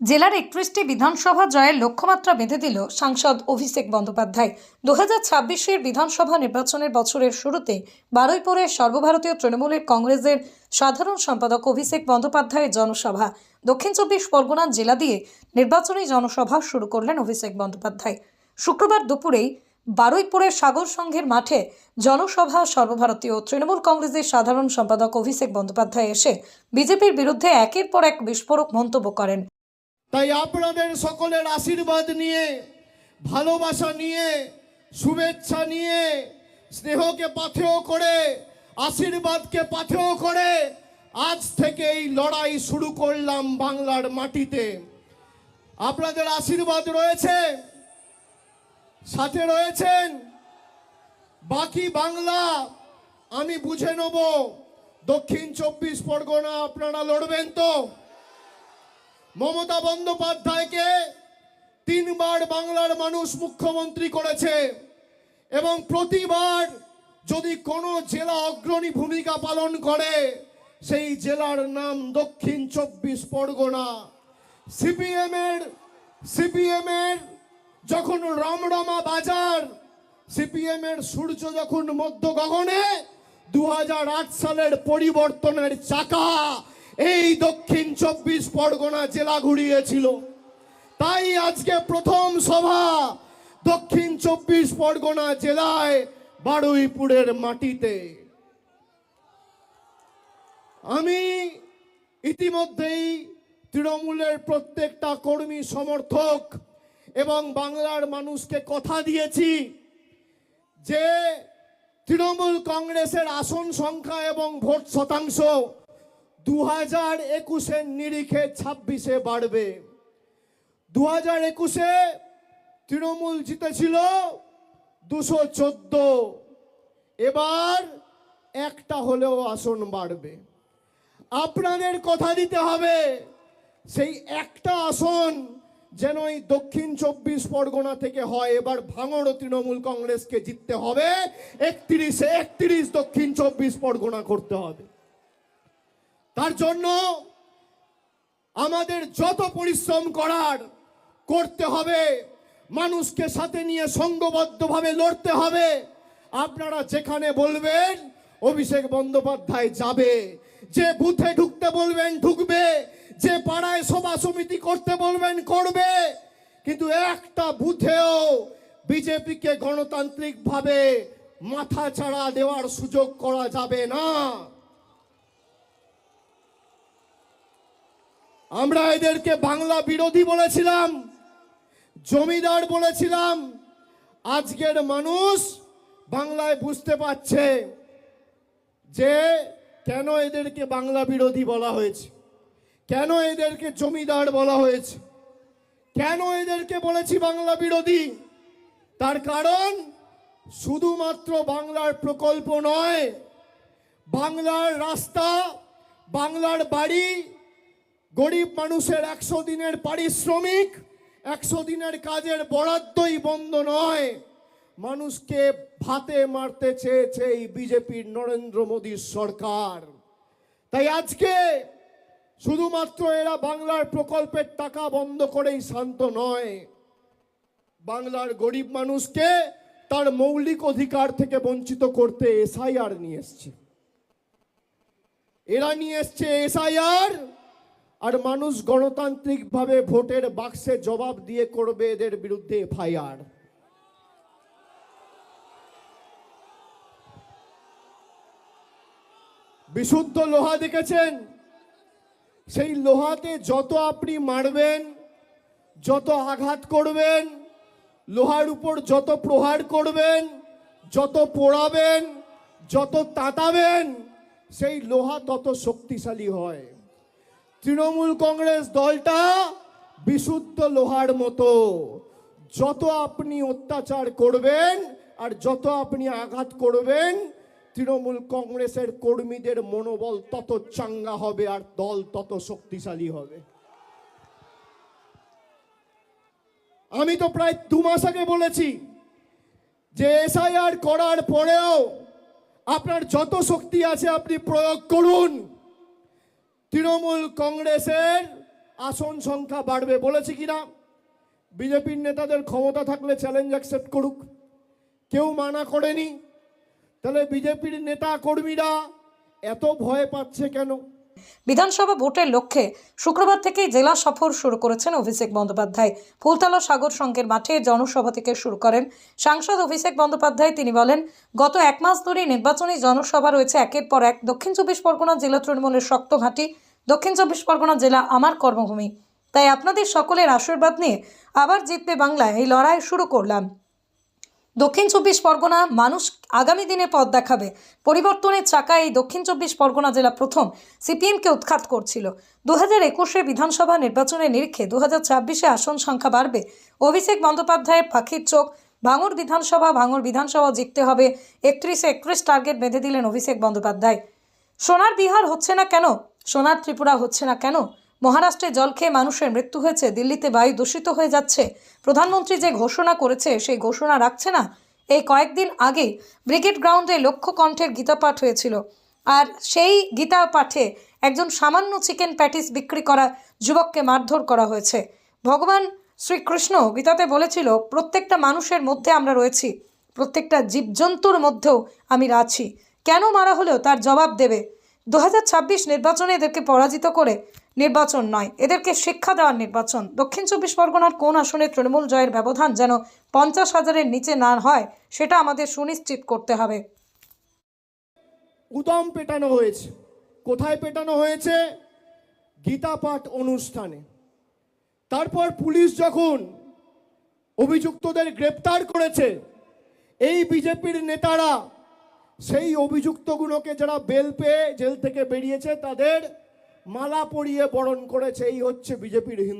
জেলার একত্রিশটি বিধানসভা জয়ের লক্ষ্যমাত্রা বেঁধে দিল সাংসদ অভিষেক বন্দ্যোপাধ্যায়। দু হাজার ছাব্বিশের বিধানসভা নির্বাচনের বছরের শুরুতে বারুইপুরে সর্বভারতীয় তৃণমূলের কংগ্রেসের সাধারণ সম্পাদক অভিষেক বন্দ্যোপাধ্যায়ের জনসভা। দক্ষিণ চব্বিশ পরগনা জেলা দিয়ে নির্বাচনী জনসভা শুরু করলেন অভিষেক বন্দ্যোপাধ্যায়। শুক্রবার দুপুরেই বারুইপুরের সাগর সংঘের মাঠে জনসভা সর্বভারতীয় তৃণমূল কংগ্রেসের সাধারণ সম্পাদক অভিষেক বন্দ্যোপাধ্যায় এসে বিজেপির বিরুদ্ধে একের পর এক বিস্ফোরক মন্তব্য করেন। তাই আপনাদের সকলের আশীর্বাদ নিয়ে, ভালোবাসা নিয়ে, শুভেচ্ছা নিয়ে, স্নেহকে পাথেয় করে, আশীর্বাদকে পাথেয় করে আজ থেকে এই লড়াই শুরু করলাম বাংলার মাটিতে। আপনাদের আশীর্বাদ রয়েছে, সাথে রয়েছেন, বাকি বাংলা আমি বুঝে নেব। দক্ষিণ চব্বিশ পরগনা আপনারা লড়বেন তো? মমতা বন্দ্যোপাধ্যায়কে তিনবার বাংলার মানুষ মুখ্যমন্ত্রী করেছে এবং প্রতিবার যদি কোনো জেলা অগ্রণী ভূমিকা পালন করে, সেই জেলার নাম দক্ষিণ চব্বিশ পরগনা। সিপিএম এর সিপিএম এর যখন রমরমা বাজার সিপিএম এর সূর্য যখন মধ্য গগনে দু হাজার আট সালের পরিবর্তনের চাকা এই দক্ষিণ চব্বিশ পরগনা জেলা ঘুরিয়েছিল। তাই আজকে প্রথম সভা দক্ষিণ চব্বিশ পরগনা জেলায় বারুইপুরের মাটিতে। আমি ইতিমধ্যেই তৃণমূলের প্রত্যেকটা কর্মী সমর্থক এবং বাংলার মানুষকে কথা দিয়েছি যে তৃণমূল কংগ্রেসের আসন সংখ্যা এবং ভোট শতাংশ দু হাজার একুশের নিরিখে ছাব্বিশে বাড়বে। দু হাজার একুশে তৃণমূল জিতেছিল দুশো চোদ্দ। এবার একটা হলেও আসন বাড়বে। আপনাদের কথা দিতে হবে, সেই একটা আসন যেন এই দক্ষিণ চব্বিশ পরগনা থেকে হয়। এবার ভাঙড় তৃণমূল কংগ্রেসকে জিততে হবে, একত্রিশে একত্রিশ দক্ষিণ চব্বিশ পরগনা করতে হবে। তার জন্য আমাদের যত পরিশ্রম করার করতে হবে, মানুষকে সাথে নিয়ে সংঘবদ্ধভাবে লড়তে হবে, আপনারা যেখানে বলবেন অভিষেক বন্দ্যোপাধ্যায় যাবে। যে বুথে ঢুকতে বলবেন ঢুকবে, যে পাড়ায় সভা সমিতি করতে বলবেন করবে, কিন্তু একটা বুথেও বিজেপিকে গণতান্ত্রিকভাবে মাথা ছাড়া দেওয়ার সুযোগ করা যাবে না। আমরা এদেরকে বাংলা বিরোধী বলেছিলাম, জমিদার বলেছিলাম। আজকের মানুষ বাংলায় বুঝতে পারছে যে কেন এদেরকে বাংলা বিরোধী বলা হয়েছে, কেন এদেরকে জমিদার বলা হয়েছে, কেন এদেরকে বলেছি বাংলা বিরোধী। তার কারণ শুধুমাত্র বাংলার প্রকল্প নয়, বাংলার রাস্তা, বাংলার বাড়ি গরিব মানুষের একশো দিনের পারিশ্রমিক, একশো দিনের কাজের বরাদ্দই বন্ধ নয়। মানুষকে ভাতে মারতে চেয়েছে এই বিজেপির নরেন্দ্র মোদীর সরকার। তাই আজকে শুধুমাত্র এরা বাংলার প্রকল্পের টাকা বন্ধ করেই শান্ত নয়। বাংলার গরিব মানুষকে তার মৌলিক অধিকার থেকে বঞ্চিত করতে এসআইআর নিয়ে এসছে। এরা নিয়ে এসছে এসআইআর আর মানুষ গণতান্ত্রিকভাবে ভোটের বাক্সে জবাব দিয়ে করবে এদের বিরুদ্ধে এফআইআর। বিশুদ্ধ লোহা দেখেছেন? সেই লোহাতে যত আপনি মারবেন, যত আঘাত করবেন, লোহার উপর যত প্রহার করবেন, যত পোড়াবেন, যত তাতাবেন, সেই লোহা তত শক্তিশালী হয়। তৃণমূল কংগ্রেস দলটা বিশুদ্ধ লোহার মতো। যত আপনি অত্যাচার করবেন আর যত আপনি আঘাত করবেন, তৃণমূল কংগ্রেসের কর্মীদের মনোবল তত চাঙ্গা হবে আর দল তত শক্তিশালী হবে। আমি তো প্রায় দু মাস আগে বলেছি যে এসআইআর করার পরেও আপনার যত শক্তি আছে আপনি প্রয়োগ করুন। তৃণমূল কংগ্রেসের আসন সংখ্যা বাড়বে বলেছি কিনা? বিজেপির নেতাদের ক্ষমতা থাকলে চ্যালেঞ্জ অ্যাকসেপ্ট করুক। কেউ মানা করেনি। তাহলে বিজেপির নেতা কর্মীরা এত ভয় পাচ্ছে কেন? বিধানসভা ভোটের লক্ষ্যে শুক্রবার থেকেই জেলা সফর শুরু করেছেন অভিষেক বন্দ্যোপাধ্যায়। ফুলতলা সাগর সংঘের মাঠে জনসভা থেকে শুরু করেন সাংসদ অভিষেক বন্দ্যোপাধ্যায়। তিনি বলেন, গত এক মাস ধরে নির্বাচনী জনসভা রয়েছে, একের পর এক দক্ষিণ চব্বিশ পরগনা জেলা তৃণমূলের শক্ত ঘাঁটি, দক্ষিণ চব্বিশ পরগনা জেলা আমার কর্মভূমি। তাই আপনাদের সকলের আশীর্বাদ নিয়ে আবার জিতবে বাংলায় এই লড়াই শুরু করলাম। দক্ষিণ চব্বিশ পরগনা মানুষ আগামী দিনে পথ দেখাবে। পরিবর্তনের চাকা এই দক্ষিণ চব্বিশ পরগনা জেলা প্রথম সিপিএমকে উৎখাত করছিল। দু হাজার একুশে বিধানসভা নির্বাচনের নিরিখে দু হাজার ছাব্বিশে আসন সংখ্যা বাড়বে। অভিষেক বন্দ্যোপাধ্যায়ের পাখির চোখ ভাঙর বিধানসভা ভাঙর বিধানসভা জিততে হবে। একত্রিশে একত্রিশ টার্গেট বেঁধে দিলেন অভিষেক বন্দ্যোপাধ্যায়। সোনার বিহার হচ্ছে না কেন? সোনার ত্রিপুরা হচ্ছে না কেন? মহারাষ্ট্রে জল খেয়ে মানুষের মৃত্যু হয়েছে, দিল্লিতে বায়ু দূষিত হয়ে যাচ্ছে। প্রধানমন্ত্রী যে ঘোষণা করেছে, সেই ঘোষণা রাখছে না। এই কয়েকদিন আগে ব্রিগেড গ্রাউন্ডে লক্ষ্য কণ্ঠের গীতাপাঠ হয়েছিল। আর সেই গীতা পাঠে একজন সামান্য চিকেন প্যাটিস বিক্রি করা যুবককে মারধর করা হয়েছে। ভগবান শ্রীকৃষ্ণ গীতাতে বলেছিল, প্রত্যেকটা মানুষের মধ্যে আমরা রয়েছি, প্রত্যেকটা জীবজন্তুর মধ্যেও আমি আছি। কেন মারা হলেও তার জবাব দেবে? দু হাজার ছাব্বিশ নির্বাচনে এদেরকে পরাজিত করে নির্বাচন নয়। এদেরকে শিক্ষা দেওয়ার নির্বাচন। দক্ষিণ চব্বিশ পরগনার কোন আসনে তৃণমূল জয়ের ব্যবধান যেন পঞ্চাশ হাজারের নিচে না হয়, সেটা আমাদের সুনিশ্চিত করতে হবে। উদম পেটানো হয়েছে। কোথায় পেটানো হয়েছে? গীতা পাঠ অনুষ্ঠানে। তারপর পুলিশ যখন অভিযুক্তদের গ্রেপ্তার করেছে, এই বিজেপির নেতারা সেই অভিযুক্তগুলোকে যারা বেল পেয়ে জেল থেকে বেরিয়েছে, তাদের মালা পরিয়ে বরণ করেছে এই হচ্ছে বিজেপির হিন্দু